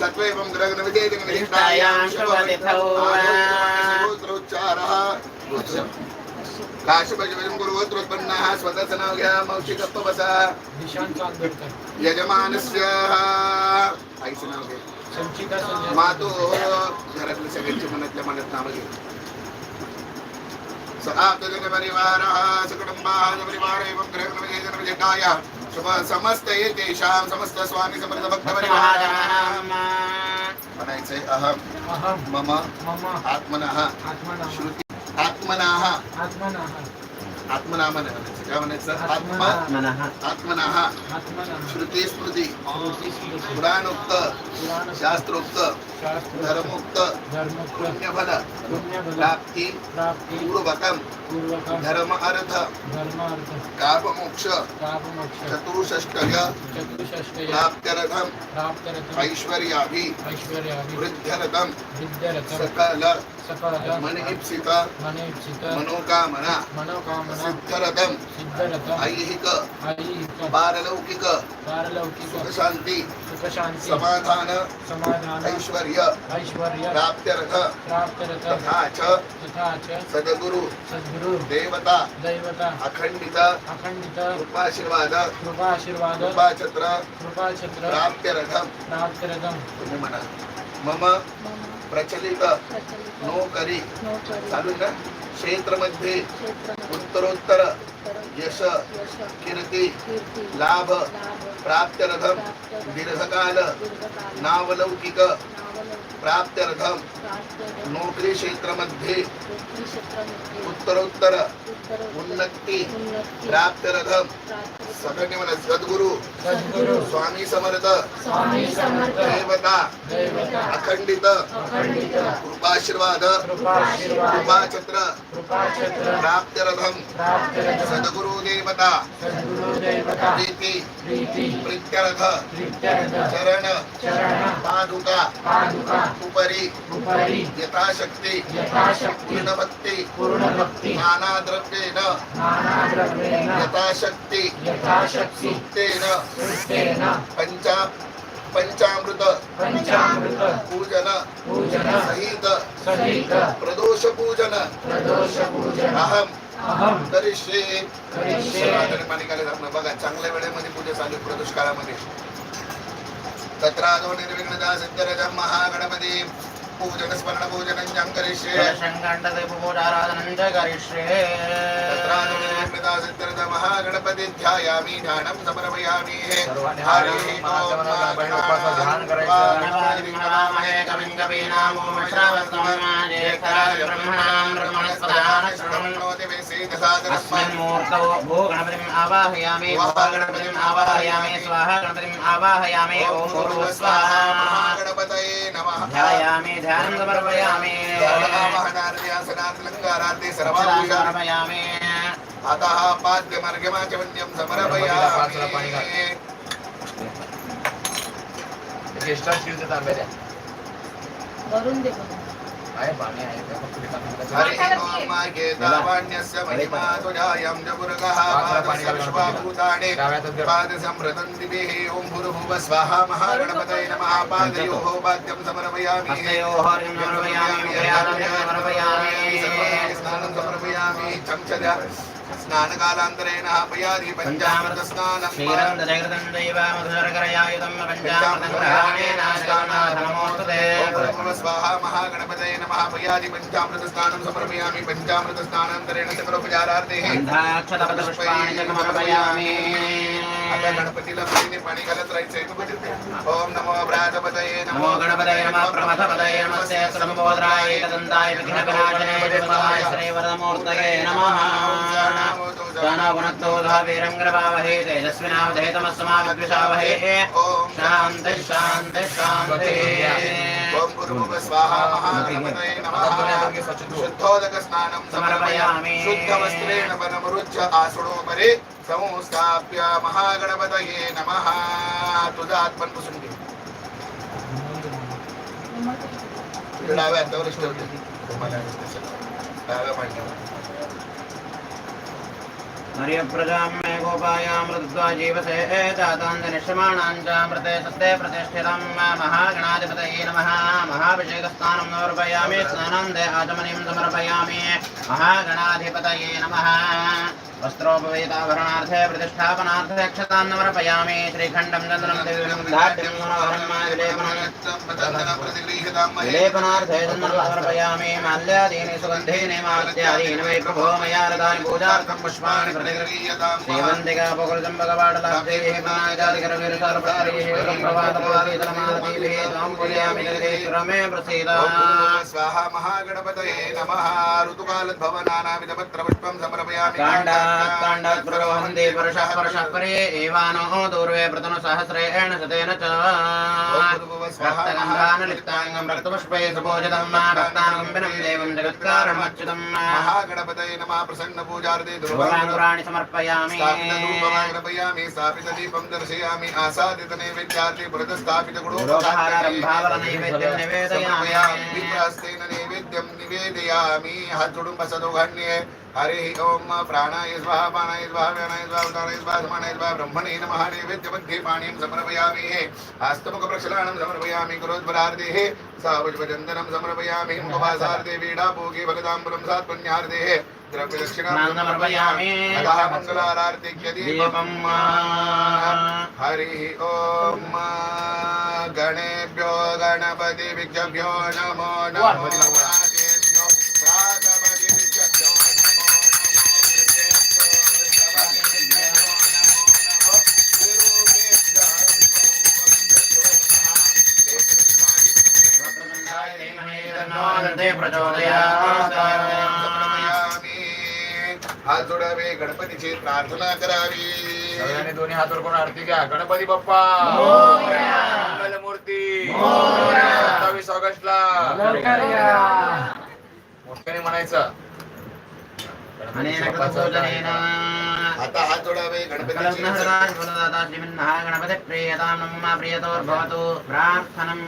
सत्वैवं ग्रगनविदेकं निष्ठायां श्रवतिथौरोच्चारः काशभजभजं कुर्वत्रोत्पन्नाः स्वदसनौघ्यामौषिकपवसः यजमानस्य मातो घरातले सगळ्यांचे मनातल्या मनात नाव घे सदा परिवारः सकुटुम्बाः परिवार एवं ग्रहणविजेजनविजेटायाः जनविजेताय शुभ समस्त तेषां समस्त स्वामी समर्थ भक्त म्हणायचंय अहम मम मम आत्मनः आत्मना। श्रुती आत्मनाः। आत्मना आत्मनाम म्हणायचं. काय म्हणायचं? आत्मा मनः आत्मनाः आत्मना श्रुती स्मृती पुराणोक्त पुराण शास्त्रोक्त. शास्त्र धर्मोक्त. पुण्यफल. प्राप्ती. पूर्वकम पूर्वक धर्म अर्थ धर्मार्थ. कापमोक्ष. चतुष्षष्टय प्राप्त्यरथम. प्राप्तरथम ऐश्वर्याभि. वृद्ध्यरथम सकल. प्राप्तरथ तथा च तथा च सद्गुरु सद्गुरु देवता दैवता अखंडित अखंडित कृपाशीर्वाद कृपाशीर्वाद कृपाछत्र कृपाछत्र प्राप्त्यर्थम। प्राप्तरथम तुम्ही म्हणा मम प्रचलित नोकरी. चालू ना? क्षेत्रमध्ये उत्तरोत्तर यश कीर्ती लाभ प्राप्त्यर्थम दीर्घकाल नावलौकिक. प्राप्त्यर्थम नोकरी क्षेत्रामध्ये उत्तरोत्तर उन्नती प्राप्त्यर्थम सगळ्यांनी म्हणा सद्गुरु। स्वामी समर्थ स्वामी समर्थ देवता अखंडित कृपाशीर्वाद कृपाछत्र प्राप्त्यर्थम सद्गुरु देवता प्रीती प्रीती। प्रीत्यर्थ चरण पादुका। उपरी उपरि यथाशक्ती यथाशक्ती पूर्णभक्ती पूर्णभक्ती नानाद्रव्येन नानाद्रव्येन यथाशक्ती यथाशक्ती सुप्तेन सुस्तेन पंचा पंचामृत पंचामृत पूजन पूजन सहित सहित प्रदोष पूजन प्रदोष पूजन अहम अहम करिष्ये करिष्ये. मानिकाला बघा चांगल्या वेळेमध्ये पूजा चालू प्रदोष काळामध्ये तत्रादो निर्विघ्नता सिद्धरजं महागणपती पूजन स्मरण पूजनं करिष्ये शङ्कण्डदेवपूजाराधनं च करिष्ये तत्रादो निर्विघ्नता सिद्धरजं महागणपती ध्यायामि ध्यानं समर्पयामि हरि उपासना ध्यान. नमामहे कविं कवीनां श्रावस्तमं ज्येष्ठराज ब्रह्मणां ब्रह्मणस्पदान शृण्वन् अस्मिन् मूर्तौ भो गणपतिम् आवाहयामि। गणपतिम् आवाहयामि। स्वाहा गणपतिम् आवाहयामि। ॐ गुरु स्वाहा गणपतये नमः। ध्यायामि ध्यानं समर्पयामि सर्वाभूषाणमयामे सर्वाभूषाणमयामे अतः पाद्यमर्घ्यमाचमन्यं समर्पयामि एक्स्ट्रा चीज़ देता मेरे वरुण देखो हरि मागे दावाण्यस्य महिमा तुझायं जगुर्गः पादस्य विश्वाभूतानि पादसंवृतं दिभिः ॐ भूर्भुवः स्वाहा महागणपतये नमः. पादयोः पाद्यं समर्पयामि. समर्पयामि स्नानं समर्पयामि. స్నామి చంచద స్నానకాలాంతరేణ పయాది పంచామృత స్నానం శ్రీరంద జగతం దైవమధురకరయాయుధం పంచామృతగ్రహణేన స్నానాధనమోస్తతే స్వాహ మహాగణపతయ నమః పయాది పంచామృత స్నానం సమర్పయామి పంచామృత స్నానాంతరేణ సమరోపచారార్థే పుష్పాణి సమర్పయామి आता गणपतीला पाणीने पाणी घालत राहायचंय तू बघितलं? ओम नमो व्राजपतये नमो गणपतये नमः प्रमथपतये नमस्ते सर्वबोधराय एकदन्ताय विघ्नविनाशने विद्महाय श्रीवरदमूर्तये नमः गणगुणतो वीरं ग्रवावहे तेजस्विनावधेतमस्माविद्विषावहे ओम शान्ति शान्ति शान्तिः ओम गुरुभुव स्वाहा महागणपतये సంస్థాప్య మహాగణపతయే నమ తుదాత్మన్ కుసుండి ಡಾವೆ ಅಂತವ್ರು ಇಷ್ಟ ಹೊರಟಿದ್ವಿ ಡಾವೆ ಮಾಡ್ತೀವಿ ಮರ್ಯಪ್ರಜಾಂ ಮೇ ಗೋಪಾಯಾಂ ರುದ್ವಾ ಜೀವಸೇ ತಾತಾಂದ ನಿಶ್ಯಮಾಣಾಂಚಾಮೃತೆ ಸತ್ತೇ ಪ್ರತಿಷ್ಠಿತಂ ಮಹಾಗಣಾಧಿಪತಯೇ ನಮಃ ಮಹಾಭಿಷೇಕಸ್ನಾನಂ ಸಮರ್ಪಯಾಮಿ ಸ್ನಾನಾಂದೆ ಆಚಮನಿಂ ಸಮರ್ಪಯಾಮಿ ಮಹಾಗಣಾಧಿಪತಯೇ ನಮಃ नमः महाभिषेकस्नानं समर्पयामि स्नानान्दे आचमनीं समर्पयामि महागणाधिपतये नमः वस्त्रोपवेताभरणार्थे प्रतिष्ठापनार्थे अक्षतां समर्पयामि श्रीखण्डं चन्द्रं दिव्यं धाड्यं मनोहरं विलेपनं विलेपनार्थे चन्दनं समर्पयामि माल्यादीनि सुगन्धीनि माल्यादीनि वै प्रभो मया रथानि पूजार्थं पुष्पाणि प्रतिगृह्य श्रीवन्दिका बकुलचम्बकवाडलाब्धैः मायादिकरविरसर्वकारैः प्रभातपादितलमालतीभिः त्वां पूजयामि जगदीश्वरमे प्रसीद स्वाहा महागणपतये नमः ऋतुकालद्भवनानाविधपत्रपुष्पं समर्पयामि काण्डात् काण्डात् प्ररोहन्ति पुरुषः पुरुषः परे एवानो दूर्वे प्रतनु सहस्रेण शतेन च रक्तगन्धानलिप्ताङ्गं रक्तपुष्पै सुपूजितं भक्तानुकम्पिनं देवं जगत्कारणमच्युतम् महागणपतये नमः प्रसन्नपूजार्थे पूर्वाङ्कुराणि समर्पयामि स्थापितधूपमाग्रपयामि स्थापितदीपं दर्शयामि आसादितनैवेद्यार्थे पुरतस्तापितगुडोपहारम्भावलनैवेद्यं निवेदयामि विप्रस्तेन नैवेद्यं निवेदयामि। हात जोडून बसा दोघांनी. हरे ओम प्राणाय स्वाहा पानाय स्वाहा व्यानाय स्वाहा उदानाय स्वाहा समानाय स्वाहा ब्रह्मणे नमः नैवेद्यमध्ये पाणीं समर्पयामि। हस्तमुखप्रक्षालनं समर्पयामि करोद्भरार्धेः सावजवचन्दनं समर्पयामि मुखवासार्धे वीडाभोगे भगदाम्बुलं सात्पुण्यार्धेः। हरिः ॐ गणेभ्यो गणपति विज्ञभ्यो नमो नमो प्रचोदया हात जोडावे गणपतीची प्रार्थना करावी. सगळ्यांनी दोन्ही हात वर करून आरती घ्या. गणपती बाप्पा! मूर्ती सत्तावीस ऑगस्टला! मोठ्याने म्हणायचं. आता हात जोडावे नमः प्रियतोर्भवतु प्रार्थनम्।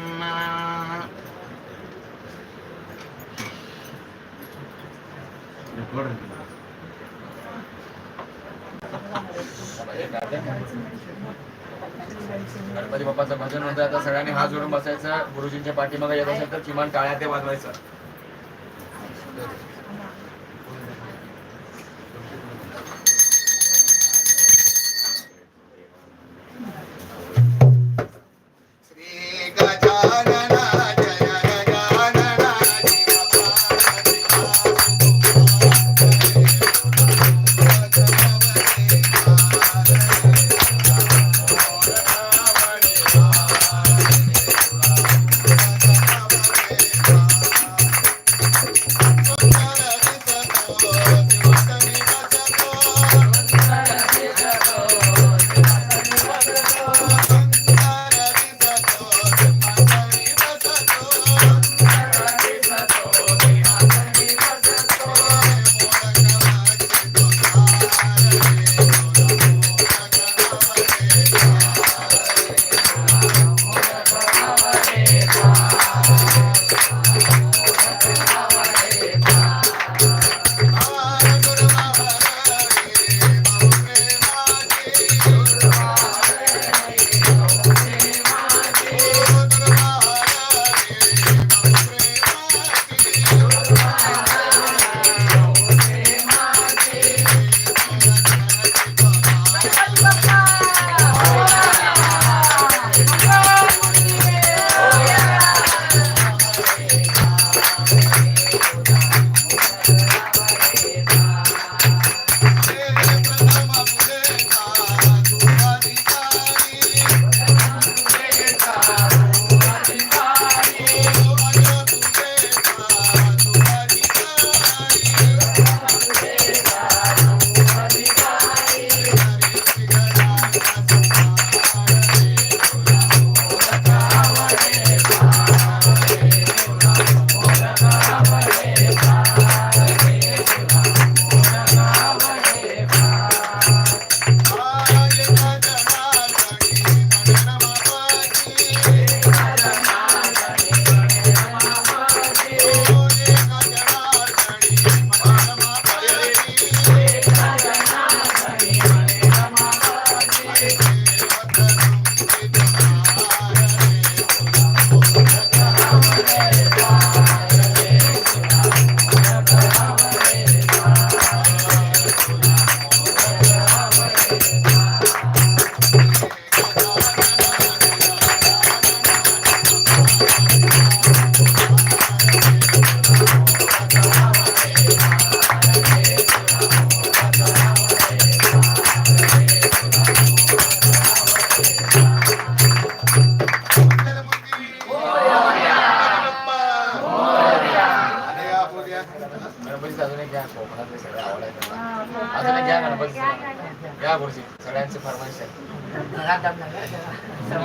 गणपती बाप्पाचं भजन होतं. आता सगळ्यांनी हात जोडून बसायचं. गुरुजींच्या पाठीमागे येत असेल तर किमान टाळ्या ते वाजवायचं. Radam na gada. So,